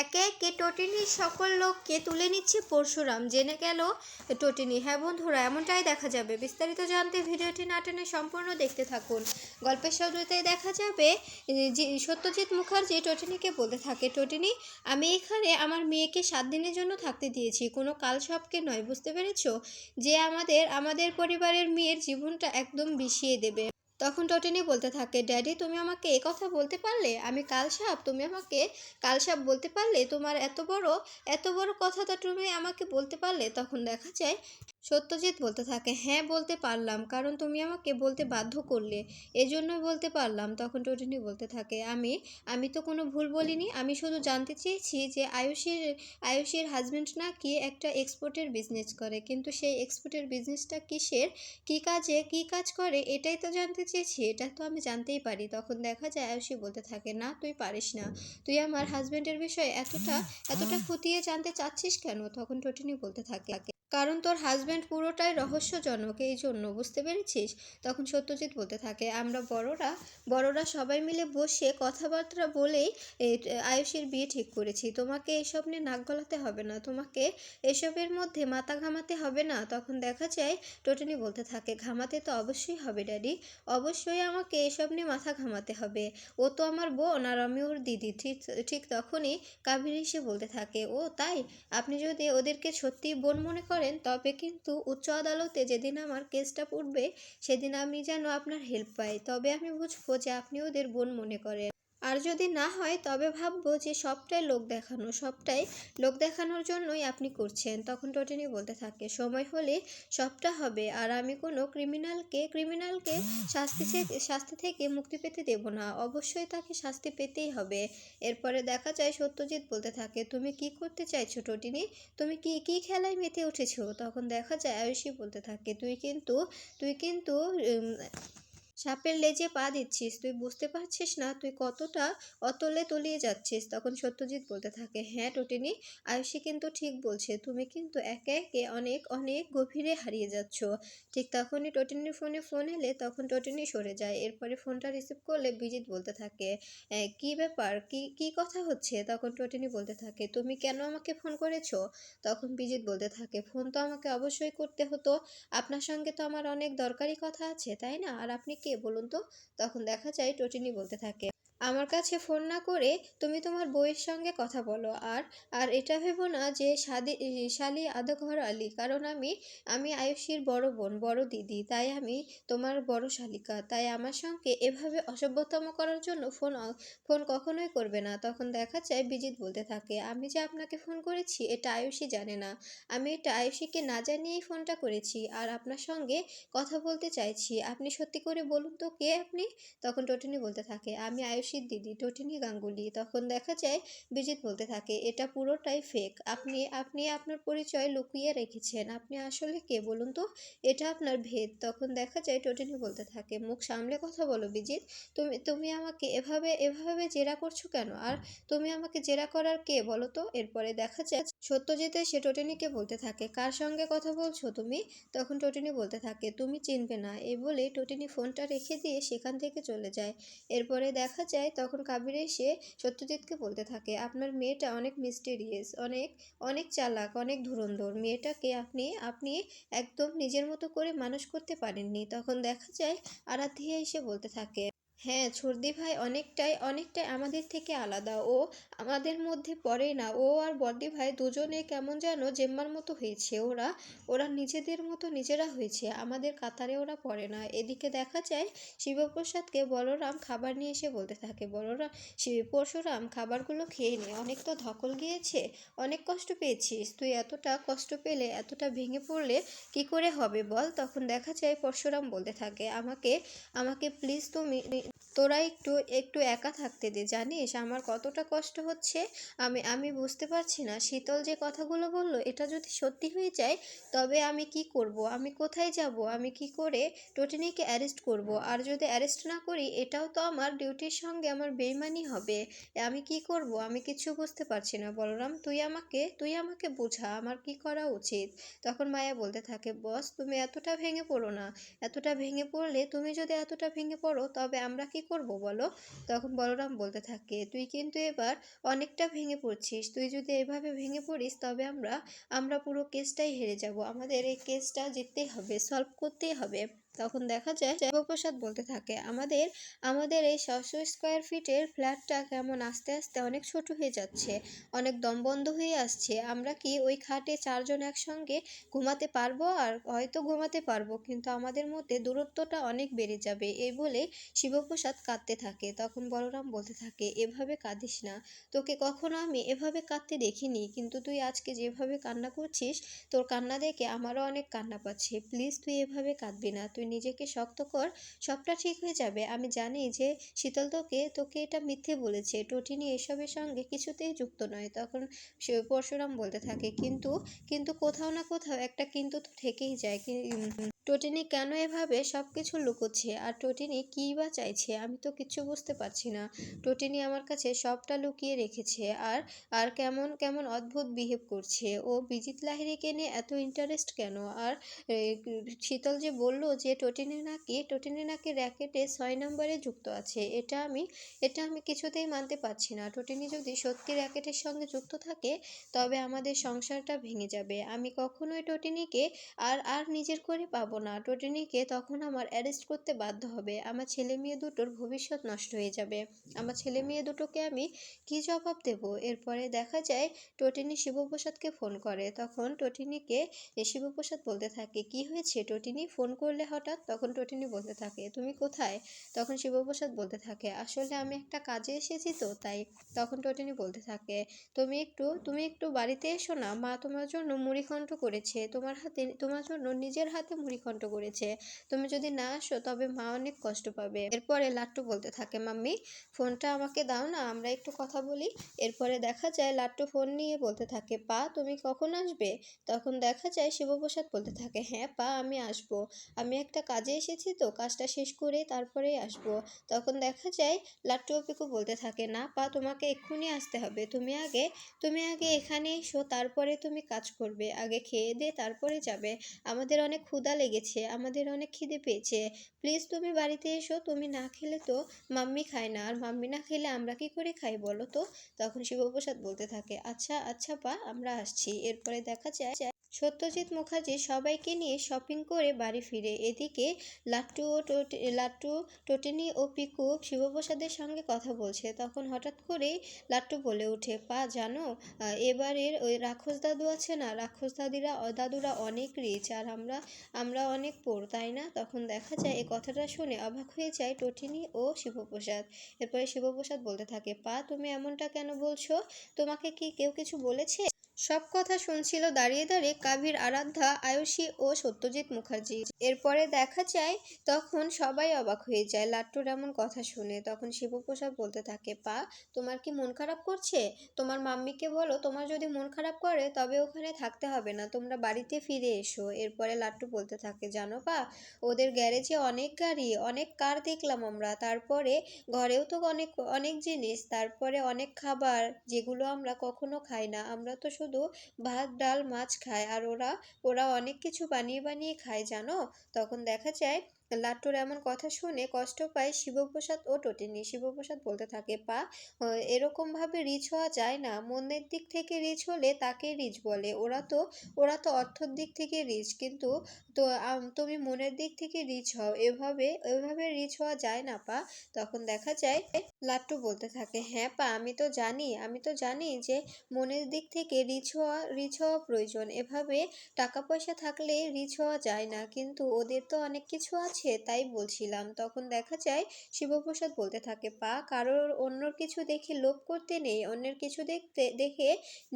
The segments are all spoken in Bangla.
একে একে টটিনির সকল লোককে তুলে নিচ্ছে পরশুরাম। জেনে গেল, টটিনি হ্যাঁ বন্ধুরা, এমনটাই দেখা যাবে। বিস্তারিত জানতে ভিডিওটি না টেনে সম্পূর্ণ দেখতে থাকুন। গল্পের শুরুতে দেখা যাবে, যে সত্যজিৎ মুখার্জি টটিনিকে বলতে থাকে, টটিনি, আমি এখানে আমার মেয়েকে সাত দিনের জন্য থাকতে দিয়েছি। কোনো কাল সবকে নয়, বুঝতে পেরেছ? যে আমাদের আমাদের পরিবারের মেয়ের জীবনটা একদম বিষিয়ে দেবে। তখন টটিনি বলতে থাকে ড্যাডি তুমি আমাকে এ কথা বলতে পারলে? আমি কালসাপ তুমি আমাকে কালসাপ বলতে পারলে? তোমার এত বড় এত বড় কথাটা তুমি আমাকে বলতে পারলে? তখন দেখা যায়, সত্যজিৎ বলতে থাকে হ্যাঁ বলতে পারলাম, কারণ তুমি আমাকে বলতে বাধ্য করলে এজন্যই বলতে পারলাম। তখন টটিনি বলতে থাকে, আমি আমি তো কোনো ভুল বলিনি, আমি শুধু জানতে চেয়েছি যে আয়ুষের আয়ুষের হাজব্যান্ড নাকি একটা এক্সপোর্টের বিজনেস করে, কিন্তু সেই এক্সপোর্টের বিজনেসটা কিসের, কী কাজে, কী কাজ করে, এটাই তো জানতে চেয়েছি এটা তো আমি জানতেই পারি। তখন দেখা যায় আয়ুষী বলতে থাকে না তুই পারিস না। তুই আমার হাজব্যান্ডের বিষয়ে এতটা এতটা খতিয়ে জানতে চাচ্ছিস কেন? তখন টটিনি বলতে থাকে। কারণ তোর হাজব্যান্ড পুরোটাই রহস্যজনক, এই জন্য, বুঝতে পেরেছিস? তখন সত্যজিৎ বলতে থাকে, আমরা বড়রা বড়রা সবাই মিলে বসে কথাবার্তা বলেই আয়ুষের বিয়ে ঠিক করেছি। তোমাকে এসব নিয়ে নাক গলাতে হবে না, তোমাকে এসবের মধ্যে মাথা ঘামাতে হবে না। তখন দেখা যায় টোটনি বলতে থাকে, ঘামাতে তো অবশ্যই হবে, ড্যাডি। অবশ্যই আমাকে এসব নিয়ে মাথা ঘামাতে হবে। ও তো আমার বোন আর আমি ওর দিদি। ঠিক ঠিক তখনই কাবির এসে বলতে থাকে, ও, তাই? আপনি যদি ওদেরকে সত্যি বোন মনে করেন তবে কিন্তু উচ্চ আদালতে যেদিন আমার কেসটা পড়বে, সেদিন আমি যেন আপনার হেল্প পাই। তবে আমি বুঝব যে আপনি ওদের বোন মনে করেন। আর যদি না হয়, তবে ভাববো যে সবটাই লোক দেখানো, সবটাই লোক দেখানোর জন্যই আপনি করছেন। তখন টটিনি বলতে থাকে, সময় হলে সবটা হবে, আর আমি কোনো ক্রিমিনালকে ক্রিমিনালকে শাস্তি শাস্তি থেকে মুক্তি পেতে দেব না। অবশ্যই তাকে শাস্তি পেতেই হবে। এরপরে দেখা যায়, সত্যজিৎ বলতে থাকে, তুমি কি করতে চাইছো টটিনি? তুমি কি কি খেলায় মেতে উঠেছো? তখন দেখা যায়, আয়ুষী বলতে থাকে, তুই কিন্তু তুই কিন্তু সাপের লেজে পা দিচ্ছিস তুই বুঝতে পারছিস না তুই কতটা অতলে তলিয়ে যাচ্ছিস? তখন সত্যজিৎ বলতে থাকে হ্যাঁ টটিনি আয়ুষী কিন্তু ঠিক বলছে তুমি কিন্তু একে একে অনেক অনেক গভীরে হারিয়ে যাচ্ছ। ঠিক তখনই টটিনির ফোনে ফোন এলে তখন টটিনি সরে যায় এরপরে ফোনটা রিসিভ করলে বিজিৎ বলতে থাকে "এ, কি ব্যাপার? কি কি কথা হচ্ছে? তখন টোটিনি বলতে থাকে তুমি কেন আমাকে ফোন করেছ? তখন বিজিৎ বলতে থাকে ফোন তো আমাকে অবশ্যই করতে হতো আপনার সঙ্গে তো আমার অনেক দরকারি কথা আছে তাই না? আর আপনি কে? বলুন তো? তখন দেখা যায় টোটিনি বলতে থাকে আমার কাছে ফোন না করে তুমি তোমার বউয়ের সঙ্গে কথা বলো। আর আর এটা ভেবো না যে সাদি, শালি আদঘর আলী, কারণ আমি আমি আয়ুষীর বড় বোন, বড় দিদি, তাই আমি তোমার বড় শালিকা। তাই আমার সঙ্গে এভাবে অসভ্যতম করার জন্য ফোন ফোন কখনোই করবে না। তখন দেখা যায় বিজিৎ বলতে থাকে, আমি যে আপনাকে ফোন করেছি, এটা আয়ুষী জানে না। আমি এটা আয়ুষীকে না জানিয়েই ফোনটা করেছি আর আপনার সঙ্গে কথা বলতে চাইছি। আপনি সত্যি করে বলুন তো কে আপনি? তখন টটিনি বলতে থাকে, আমি আয়ুষীর দিদি টটিনি গাঙ্গুলি, তখন দেখা যায় বিজিৎ বলতে থাকে, এটা পুরোটাই ফেক আপনি আপনি আপনার পরিচয় লুকিয়ে রেখেছেন। আপনি আসলে কে বলুন তো? এটা আপনার ভেদ। তখন দেখা যায় টটিনি বলতে থাকে, মুখ সামলে কথা বলো বিজিৎ তুমি তুমি আমাকে এভাবে এভাবে জেরা করছ কেন? আর তুমি আমাকে জেরা করার কে বলো তো? এরপরে দেখা যায় সত্যজিতে সে টটিনিকে বলতে থাকে, কার সঙ্গে কথা বলছো তুমি? তখন টটিনি বলতে থাকে, তুমি চিনবে না। এ বলে টটিনি ফোনটা রেখে দিয়ে সেখান থেকে চলে যায়। এরপরে দেখা যায় তখন কাবির এসে সত্যজিৎকে বলতে থাকে, আপনার মেয়েটা অনেক মিস্টেরিয়াস অনেক অনেক চালাক, অনেক ধুরন্ধর। মেয়েটাকে আপনি আপনি একদম নিজের মতো করে মানুষ করতে পারেননি। তখন দেখা যায় আরাধ্যা এসে বলতে থাকে হ্যাঁ ছর্দি ভাই অনেকটাই অনেকটাই আমাদের থেকে আলাদা। ও আমাদের মধ্যে পড়ে না। ও আর বর্দি ভাই দুজনে কেমন যেন জেম্মার মতো হয়েছে। ওরা ওরা নিজেদের মতো নিজেরা হয়েছে। আমাদের কাতারে ওরা পড়ে না। এদিকে দেখা যায় শিবপ্রসাদকে বলরাম খাবার নিয়ে এসে বলতে থাকে। বলরাম শিব পরশুরাম খাবারগুলো খেয়ে নে। অনেক তো ধকল গিয়েছে। অনেক কষ্ট পেয়েছিস। তুই এতটা কষ্ট পেলে, এতটা ভেঙে পড়লে কি করে হবে বল? তখন দেখা যায় পরশুরাম বলতে থাকে, আমাকে আমাকে প্লিজ তুমি তোরা একটু একটু একা থাকতে দে, জানিস? আমার কতটা কষ্ট হচ্ছে। আমি আমি বুঝতে পারছি না। শীতল যে কথাগুলো বলল, এটা যদি সত্যি হয়ে যায়, তবে আমি কি করব? আমি কোথায় যাব? আমি কি করে টোটিনিকে অ্যারেস্ট করব? আর যদি অ্যারেস্ট না করি, এটাও তো আমার ডিউটির সঙ্গে আমার বেইমানি হবে। আমি কি করব? আমি কিছু বুঝতে পারছি না। বলরাম, তুই আমাকে তুই আমাকে বোঝা। আমার কি করা উচিত? তখন মায়া বলতে থাকে, বস, তুমি এতটা ভেঙে পড়ো না। এতটা ভেঙে পড়লে, তুমি যদি এতটা ভেঙে পড়ো, তবে আমরা কি করব বলো? তখন বলরাম বলতে থাকে, তুই কিন্তু এবার অনেকটা ভেঙে পড়ছিস। তুই যদি এভাবে ভেঙে পড়িস, তবে আমরা আমরা পুরো কেসটাই হেরে যাব। আমাদের এই কেসটা জিততেই হবে, সলভ করতেই হবে। তখন দেখা যায় শিবপ্রসাদ বলতে থাকে, আমাদের আমাদের এই ছশো স্কোয়ার ফিটের ফ্ল্যাটটা কেমন আস্তে আস্তে অনেক ছোট হয়ে যাচ্ছে, অনেক দমবন্ধ হয়ে আসছে, আমরা কি ওই খাটে চারজন একসঙ্গে ঘুমাতে পারব? আর হয়তো ঘুমাতে পারব, কিন্তু আমাদের মধ্যে দূরত্বটা অনেক বেড়ে যাবে। এই বলে শিবপ্রসাদ কাঁদতে থাকে। তখন বলরাম বলতে থাকে, এভাবে কাঁদিস না। তোকে কখনো আমি এভাবে কাঁদতে দেখিনি, কিন্তু তুই আজকে যেভাবে কান্না করছিস, তোর কান্না দেখে আমারও অনেক কান্না পাচ্ছে। প্লিজ তুই এভাবে কাঁদবি না। তুই নিজেকে শক্ত কর, সবটা ঠিক হয়ে যাবে। আমি জানি যে শীতল তোকে তোকে এটা মিথ্যে বলেছে। টটিনি এসবের সঙ্গে কিছুতেই যুক্ত নয়, তখন সে পরশুরাম বলতে থাকে। কিন্তু কিন্তু কোথাও না কোথাও একটা কিন্তু তো থেকেই যায়। টোটিনি কেন এভাবে সব কিছু লুকোচ্ছে? আর টোটিনি কী বা চাইছে? আমি তো কিছু বুঝতে পারছি না। টোটিনি আমার কাছে সবটা লুকিয়ে রেখেছে আর আর কেমন কেমন অদ্ভুত বিহেভ করছে। ও বিজিত লাহিড়িকে নিয়ে এত ইন্টারেস্ট কেন? আর শীতল যে বলল যে টোটিনি নাকি টোটিনি নাকি র্যাকেটে ছয় নম্বরে যুক্ত আছে। এটা আমি এটা আমি কিছুতেই মানতে পারছি না। টোটিনি যদি সত্যি র্যাকেটের সঙ্গে যুক্ত থাকে, তবে আমাদের সংসারটা ভেঙে যাবে। আমি কখনোই টোটিনিকে আর আর নিজের করে পাবো না। টোটিনিকে তখন আমার অ্যারেস্ট করতে বাধ্য হবে। আমার ছেলে মেয়ে দুটোর ভবিষ্যৎ নষ্ট হয়ে যাবে। আমার ছেলে মেয়ে দুটোকে আমি কি জবাব দেব? এরপরে দেখা যায়, টোটিনি শিবপ্রসাদকে ফোন করে। তখন টোটিনিকে শিবপ্রসাদ বলতে থাকে, কি হয়েছে? টোটিনি ফোন করলে হঠাৎ তখন টোটিনি বলতে থাকে, তুমি কোথায়? তখন শিবপ্রসাদ বলতে থাকে, আসলে আমি একটা কাজে এসেছি তো, তাই। তখন টোটিনি বলতে থাকে, তুমি একটু তুমি একটু বাড়িতে এসো না, মা তোমার জন্য মুড়িঘণ্ট করেছে, তোমার হাতে, তোমার জন্য নিজের হাতে মুড়িঘণ্ট করেছে। তুমি যদি না আসো, তবে মা অনেক কষ্ট পাবে। এরপরে লাট্টু বলতে থাকে, মাম্মি, ফোনটা আমাকে দাও না, আমরা একটু কথা বলি। এরপরে দেখা যায়, লাট্টু ফোন নিয়ে বলতে থাকে, পা, তুমি কখন আসবে? তখন দেখা যায়, শিবপ্রসাদ বলতে থাকে হ্যাঁ পা, আমি আসব। আমি একটা কাজে এসেছি তো, কাজটা শেষ করে তারপরেই আসব। তখন দেখা যায়, লাট্টু ও পিকু বলতে থাকে, না, পা, তোমাকে এক্ষুনি আসতে হবে। তুমি আগে তুমি আগে এখানে এসো, তারপরে তুমি কাজ করবে। আগে খেয়ে দিয়ে তারপরে যাবে। আমাদের অনেক ক্ষুধা লেগেছে, আমাদের অনেক খিদে পেয়েছে। প্লিজ তুমি বাড়িতে এসো, তুমি না খেলে তো মাম্মি খায় না। আর মাম্মি না খেলে আমরা কি করে খাই বলো তো? তখন শিবপ্রসাদ বলতে থাকে আচ্ছা আচ্ছা পা, আমরা আসছি। এরপরে দেখা যায় সত্যজিৎ মুখার্জি সবাইকে নিয়ে শপিং করে বাড়ি ফিরে। এদিকে লাট্টু ও টোট- লাট্টু, টোটিনি ও পিকু শিবপ্রসাদের সঙ্গে কথা বলছে। তখন হঠাৎ করেই লাট্টু বলে ওঠে, পা, জানো এবারের ওই রাক্ষস দাদু আছে না? রাক্ষস দাদিরা দাদুরা অনেক রিচ আর আমরা আমরা অনেক পোর তাই না? তখন দেখা যায় এই কথাটা শুনে অবাক হয়ে যায় টটিনি ও শিবপ্রসাদ। এরপরে শিবপ্রসাদ বলতে থাকে, পা, তুমি এমনটা কেন বলছো? তোমাকে কি কেউ কিছু বলেছে? সব কথা শুনছিল দাঁড়িয়ে দাঁড়িয়ে কাভির আরাধ্যা, আয়ুষী ও সত্যজিৎ মুখার্জি। এরপরে দেখা যায়, তখন সবাই অবাক হয়ে যায়। লাট্টুর এমন কথা শুনে। তখন শিবপ্রসাদ বলতে থাকে, পা, তোমার কি মন খারাপ করছে? তোমার মাম্মিকে বলো, তোমার যদি মন খারাপ করে, তবে ওখানে থাকতে হবে না। তোমরা বাড়িতে ফিরে এসো। এরপরে লাট্টু বলতে থাকে, জানো পা, ওদের গ্যারেজে অনেক গাড়ি, অনেক কার দেখলাম আমরা। তারপরে ঘরেও তো অনেক অনেক জিনিস। তারপরে অনেক খাবার, যেগুলো আমরা কখনো খাই না। আমরা তো শুধু ভাত, ডাল, মাছ খায় আর ওরা ওরা অনেক কিছু বানিয়ে বানিয়ে খায়, জানো? তখন দেখা যায় লাট্টুর এমন কথা শুনে কষ্ট পায় শিবপ্রসাদ ও টটিনি। শিবপ্রসাদ বলতে থাকে, পা এরকমভাবে রিচ হওয়া যায় না। মনের দিক থেকে রিচ হলে তাকে রিচ বলে। ওরা তো ওরা তো অর্থর দিক থেকে রিচ কিন্তু তো তুমি মনের দিক থেকে রিচ হও। এভাবে এভাবে রিচ হওয়া যায় না, পা। তখন দেখা যায় লাট্টু বলতে থাকে হ্যাঁ পা, আমি তো জানি, আমি তো জানি যে মনের দিক থেকে রিচ হওয়া রিচ হওয়া প্রয়োজন। এভাবে টাকা পয়সা থাকলে রিচ হওয়া যায় না, কিন্তু ওদের তো অনেক কিছু আছে, তাই বলছিলাম। তখন দেখা যায় শিবপ্রসাদ বলতে থাকে, পা, কারোর অন্যর কিছু দেখে লোভ করতে নেই, অন্যের কিছু দেখতে, দেখে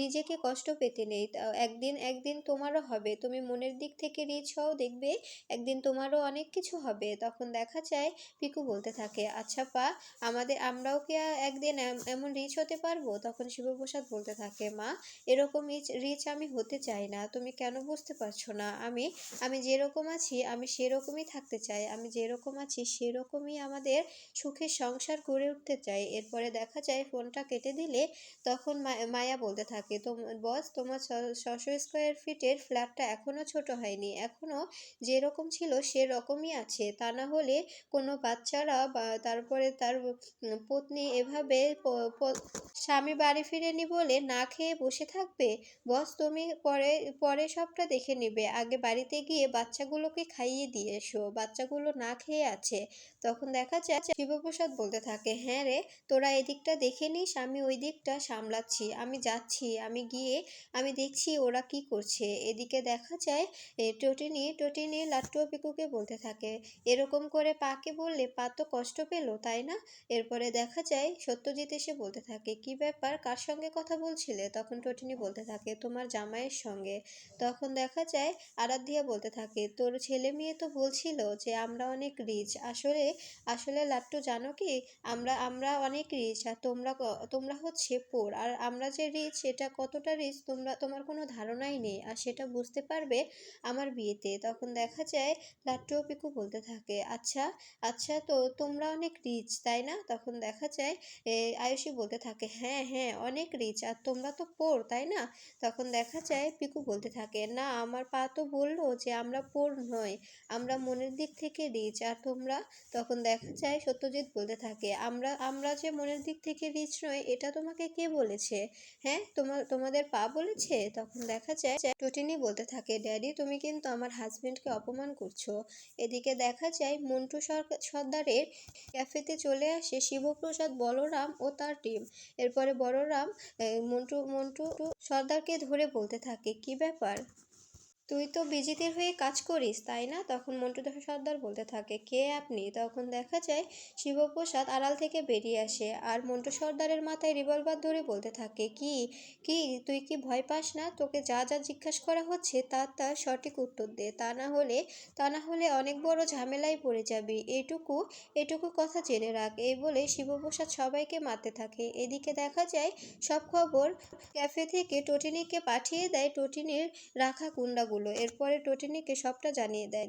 নিজেকে কষ্ট পেতে নেই। একদিন একদিন তোমারও হবে, তুমি মনের দিক থেকে রিচ হও, দেখবে একদিন তোমারও অনেক কিছু হবে। তখন দেখা যায় পিকু বলতে থাকে আচ্ছা পা, আমাদের আমরাও কি একদিন এম- এমন রিচ হতে পারব? তখন শিবপ্রসাদ বলতে থাকে, মা, এরকম রিচ আমি হতে চাই না। তুমি কেন বুঝতে পারছ না? আমি আমি যেরকম আছি, আমি সেরকমই থাকতে চাই। আমি যেরকম আছি, সেরকমই আমাদের সুখের সংসার গড়ে উঠতে চাই। এরপরে দেখা যায়, ফোনটা কেটে দিলে তখন মায়া বলতে থাকে তো বস তোমার ছশো স্কোয়ার ফিটের ফ্ল্যাটটা এখনও ছোট হয়নি। এখনও যেরকম ছিল সেরকমই আছে। তা না হলে কোনো বাচ্চারা বা, তারপরে তার পত্নী এভাবে স্বামী বাড়ি ফিরেনি বলে না খেয়ে বসে থাকবে? বস, তুমি পরে পরে সবটা দেখে নেবে। আগে বাড়িতে গিয়ে বাচ্চাগুলোকে খাইয়ে দিয়ে এসো। বাচ্চাগুলো না খেয়ে আছে। তখন দেখা যায় শিবপ্রসাদ বলতে থাকে হ্যাঁ রে, তোরা এদিকটা দেখে নিস, আমি ওই দিকটা সামলাচ্ছি, আমি যাচ্ছি, আমি গিয়ে আমি দেখছি ওরা কি করছে। এদিকে দেখা যায় টোটিনি, টটিনি লাট্টু পিকুকে বলতে থাকে, এরকম করে পাকে বললে পা তো কষ্ট পেল, তাই না? এরপরে দেখা যায়, সত্যজিৎ এসে বলতে থাকে, কি ব্যাপার, কার সঙ্গে কথা বলছিলে? তখন টোটিনি বলতে থাকে, তোমার জামাইয়ের সঙ্গে। তখন দেখা যায়, আরাধ্যা বলতে থাকে, তোর ছেলে মেয়ে তো বলছিল যে আমরা অনেক রিচ আসলে আসলে লাট্টু, জানো কি? আমরা আমরা অনেক রিচ আর তোমরা তোমরা হচ্ছে পোর আর আমরা যে রিচ সেটা কতটা রিচ তোমরা, তোমার কোনো ধারণাই নেই। আর সেটা বুঝতে পারবে আমার বিয়েতে। তখন দেখা যায় লাট্টু পিকু বলতে থাকে আচ্ছা আচ্ছা তো তোমরা অনেক রিচ তাই না? তখন দেখা যায় আয়ুষী বলতে থাকে হ্যাঁ হ্যাঁ অনেক রিচ আর তোমরা তো পোর তাই না? তখন দেখা যায় পিকু বলতে থাকে, না, আমার পা তো বলল যে আমরা পোর নয় আমরা মনের দিক থেকে রিচ আর তোমরা তখন দেখা যায় সত্যজিৎ বলতে থাকে, আমরা আমরা যে মনের দিক থেকে রিচ নয় এটা তোমাকে কে বলেছে? হ্যাঁ তোমার তোমাদের পা বলেছে? তখন দেখা যায় টটিনি বলতে থাকে, ড্যাডি, তুমি কিন্তু আমার হাজবেন্ডকে অপমান করছ। এদিকে দেখা যায় মন্টু সর্দারের ক্যাফেতে চলে আসে শিবপ্রসাদ, বলরাম ও তার টিম এরপরে বলরাম মন্টু মন্টু সর্দারকে ধরে বলতে থাকে, কি ব্যাপার? তুই তো বিজিতের হয়ে কাজ করিস, তাই না? তখন মন্টু সর্দার বলতে থাকে, কে আপনি? তখন দেখা যায় শিবপ্রসাদ আড়াল থেকে বেরিয়ে আসে আর মন্টু সর্দারের মাথায় রিভলভার ধরে বলতে থাকে, কি কি, তুই কি ভয় পাস না? তোকে যা যা জিজ্ঞাসা করা হচ্ছে তার তার সঠিক উত্তর দে। তা না হলে, তা না হলে অনেক বড় ঝামেলায় পড়ে যাবি। এটুকু এটুকু কথা জেনে রাখ। এই বলে শিবপ্রসাদ সবাইকে মারতে থাকে। এদিকে দেখা যায় সব খবর ক্যাফে থেকে টটিনিকে পাঠিয়ে দেয়। টটিনির রাখা কুন্ডাগুলো এরপরে টোটেনিকে সবটা জানিয়ে দেয়।